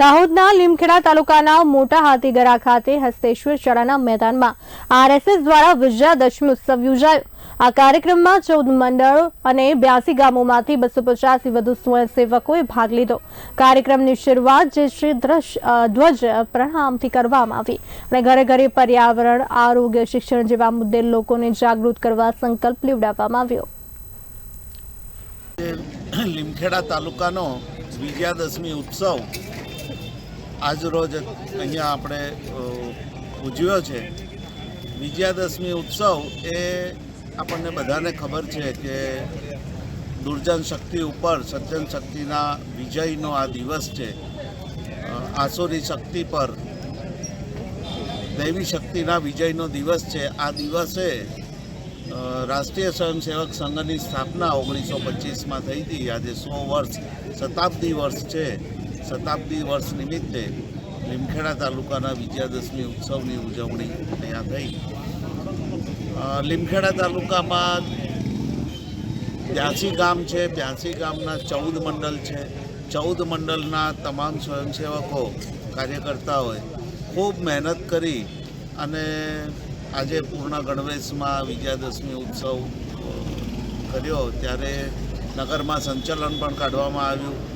દાહોદના લીમખેડા તાલુકાના મોટા હાથીગરા ખાતે હસ્તેશ્વર શાળાના મેદાનમાં આરએસએસ દ્વારા વિજયાદશમી ઉત્સવ યોજાયો. આ કાર્યક્રમમાં ચૌદ મંડળો અને બ્યાસી ગામોમાંથી બસો પચાસથી વધુ સ્વયંસેવકોએ ભાગ લીધો. કાર્યક્રમની શરૂઆત જે શ્રી ધ્વજ પ્રણામથી કરવામાં આવી અને ઘરે ઘરે પર્યાવરણ, આરોગ્ય, શિક્ષણ જેવા મુદ્દે લોકોને જાગૃત કરવા સંકલ્પ લેવડાવવામાં આવ્યો. લીમખેડા તાલુકાનો વિજયાદશમી ઉત્સવ આજરોજ અહીંયા આપણે ઉજવ્યો છે. વિજયાદશમી ઉત્સવ એ આપણને બધાને ખબર છે કે દુર્જન શક્તિ ઉપર સજ્જન શક્તિના વિજયનો આ દિવસ છે. આસુરી શક્તિ પર દૈવી શક્તિના વિજયનો દિવસ છે. આ દિવસે રાષ્ટ્રીય સ્વયંસેવક સંઘની સ્થાપના ઓગણીસો પચીસમાં થઈ હતી. આજે સો વર્ષ, શતાબ્દી વર્ષ છે. શતાબ્દી વર્ષ નિમિત્તે લીમખેડા તાલુકાના વિજયાદશમી ઉત્સવની ઉજવણી અહીંયા થઈ. લીમખેડા તાલુકામાં બ્યાસી ગામ છે. બ્યાસી ગામના ચૌદ મંડળ છે. ચૌદ મંડળના તમામ સ્વયંસેવકો કાર્યકર્તાઓએ ખૂબ મહેનત કરી અને આજે પૂર્ણ ગણવેશમાં વિજયાદશમી ઉત્સવ કર્યો. ત્યારે નગરમાં સંચાલન પણ કાઢવામાં આવ્યું.